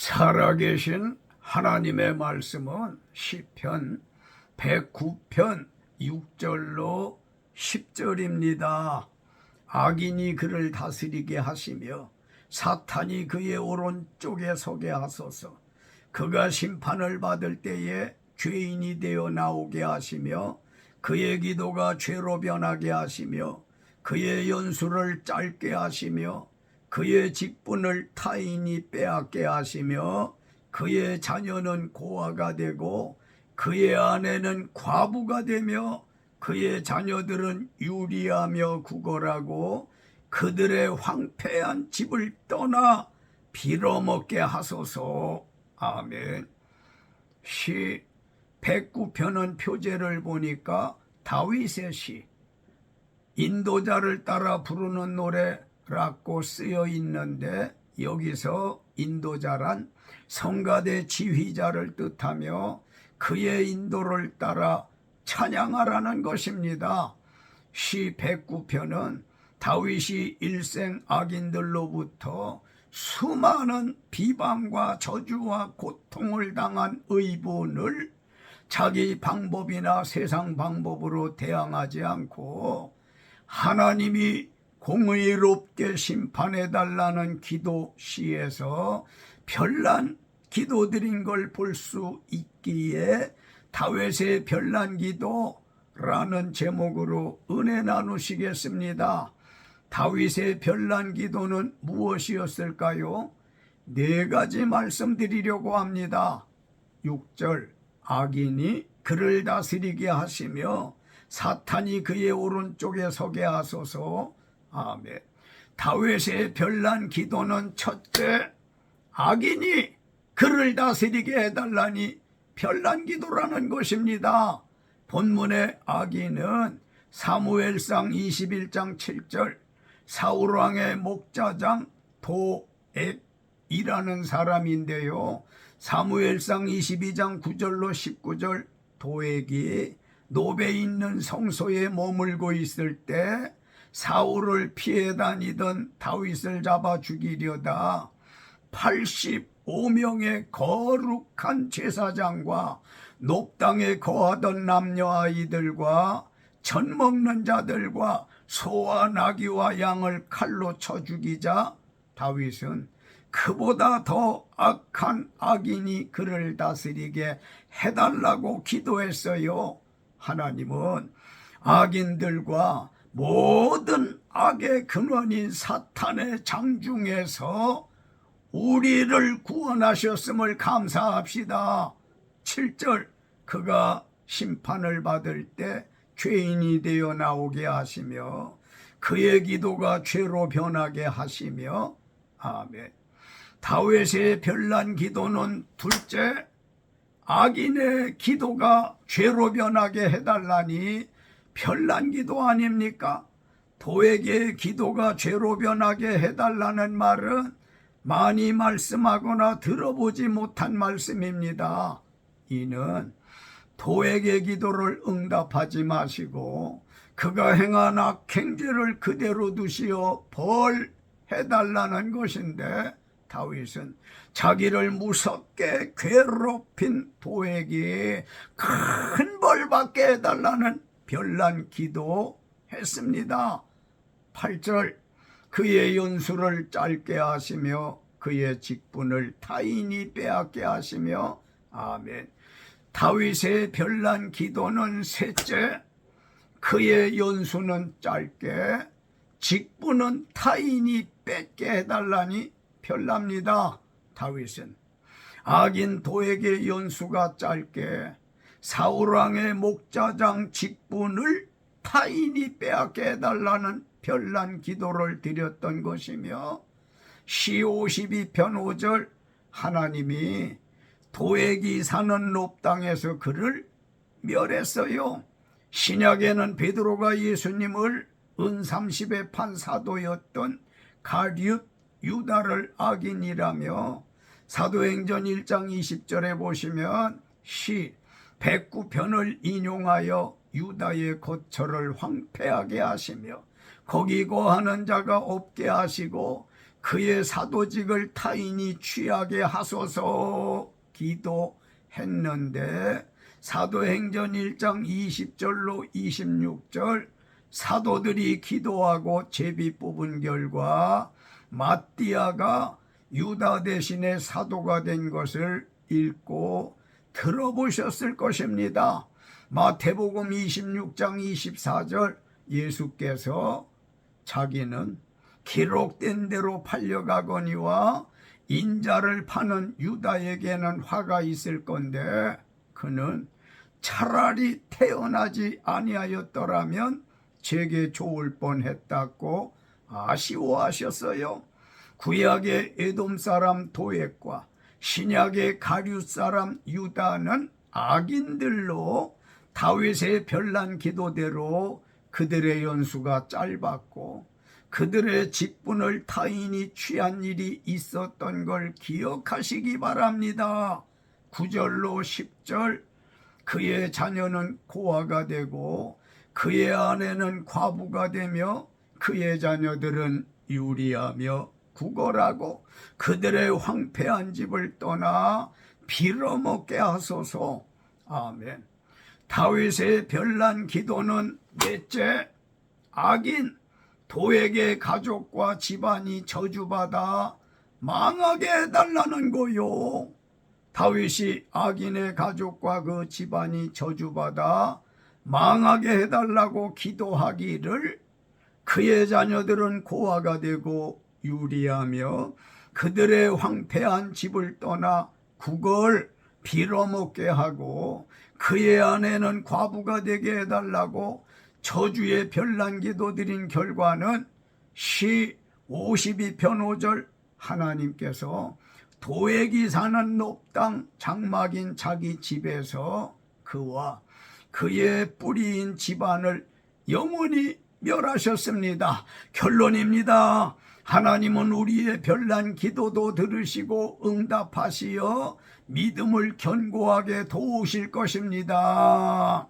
살아계신 하나님의 말씀은 시편 109편 6절로 10절입니다. 악인이 그를 다스리게 하시며 사탄이 그의 오른쪽에 서게 하소서. 그가 심판을 받을 때에 죄인이 되어 나오게 하시며 그의 기도가 죄로 변하게 하시며 그의 연수를 짧게 하시며 그의 직분을 타인이 빼앗게 하시며 그의 자녀는 고아가 되고 그의 아내는 과부가 되며 그의 자녀들은 유리하며 구걸하고 그들의 황폐한 집을 떠나 빌어먹게 하소서. 아멘. 시 109편은 표제를 보니까 다윗의 시 인도자를 따라 부르는 노래 라고 쓰여 있는데 여기서 인도자란 성가대 지휘자를 뜻하며 그의 인도를 따라 찬양하라는 것입니다. 시 109편은 다윗이 일생 악인들로부터 수많은 비방과 저주와 고통을 당한 의분을 자기 방법이나 세상 방법으로 대항하지 않고 하나님이 공의롭게 심판해 달라는 기도 시에서 별난 기도드린 걸 볼 수 있기에 다윗의 별난 기도라는 제목으로 은혜 나누시겠습니다. 다윗의 별난 기도는 무엇이었을까요? 네 가지 말씀드리려고 합니다. 6절 악인이 그를 다스리게 하시며 사탄이 그의 오른쪽에 서게 하소서. 아멘. 다윗의 별난 기도는 첫째 악인이 그를 다스리게 해달라니 별난 기도라는 것입니다. 본문의 악인은 사무엘상 21장 7절 사울왕의 목자장 도액이라는 사람인데요. 사무엘상 22장 9절로 19절 도액이 노베 있는 성소에 머물고 있을 때 사울을 피해 다니던 다윗을 잡아 죽이려다 85명의 거룩한 제사장과 녹당에 거하던 남녀 아이들과 전 먹는 자들과 소와 나귀와 양을 칼로 쳐 죽이자 다윗은 그보다 더 악한 악인이 그를 다스리게 해달라고 기도했어요. 하나님은 악인들과 모든 악의 근원인 사탄의 장중에서 우리를 구원하셨음을 감사합시다. 7절 그가 심판을 받을 때 죄인이 되어 나오게 하시며 그의 기도가 죄로 변하게 하시며 아멘. 다윗의 별난 기도는 둘째 악인의 기도가 죄로 변하게 해달라니 별난 기도 아닙니까? 도에게 기도가 죄로 변하게 해달라는 말은 많이 말씀하거나 들어보지 못한 말씀입니다. 이는 도에게 기도를 응답하지 마시고 그가 행한 악행죄를 그대로 두시어 벌해달라는 것인데 다윗은 자기를 무섭게 괴롭힌 도에게 큰 벌 받게 해달라는 별난 기도 했습니다. 8절 그의 연수를 짧게 하시며 그의 직분을 타인이 빼앗게 하시며 아멘. 다윗의 별난 기도는 셋째 그의 연수는 짧게 직분은 타인이 뺏게 해달라니 별납니다. 다윗은 악인 도에게 연수가 짧게 사울왕의 목자장 직분을 타인이 빼앗게 해달라는 별난 기도를 드렸던 것이며 시 52편 5절 하나님이 도액이 사는 롭 땅에서 그를 멸했어요. 신약에는 베드로가 예수님을 은 30의 판 사도였던 가룟 유다를 악인이라며 사도행전 1장 20절에 보시면 시 109편을 인용하여 유다의 거처를 황폐하게 하시며 거기 거하는 자가 없게 하시고 그의 사도직을 타인이 취하게 하소서 기도했는데 사도행전 1장 20절로 26절 사도들이 기도하고 제비 뽑은 결과 마띠아가 유다 대신에 사도가 된 것을 읽고 들어보셨을 것입니다. 마태복음 26장 24절 예수께서 자기는 기록된 대로 팔려가거니와 인자를 파는 유다에게는 화가 있을 건데 그는 차라리 태어나지 아니하였더라면 제게 좋을 뻔했다고 아쉬워하셨어요. 구약의 에돔 사람 도액과 신약의 가룟 사람 유다는 악인들로 다윗의 별난 기도대로 그들의 연수가 짧았고 그들의 직분을 타인이 취한 일이 있었던 걸 기억하시기 바랍니다. 9절로 10절 그의 자녀는 고아가 되고 그의 아내는 과부가 되며 그의 자녀들은 유리하며 구걸하고 그들의 황폐한 집을 떠나 빌어먹게 하소서. 아멘. 다윗의 별난 기도는 넷째 악인 도에게 가족과 집안이 저주받아 망하게 해달라는 거요. 다윗이 악인의 가족과 그 집안이 저주받아 망하게 해달라고 기도하기를 그의 자녀들은 고아가 되고 유리하며 그들의 황폐한 집을 떠나 국을 빌어먹게 하고 그의 아내는 과부가 되게 해달라고 저주의 별난 기도 드린 결과는 시 52편 5절 하나님께서 도액이 사는 높당 장막인 자기 집에서 그와 그의 뿌리인 집안을 영원히 멸하셨습니다. 결론입니다. 하나님은 우리의 별난 기도도 들으시고 응답하시어 믿음을 견고하게 도우실 것입니다.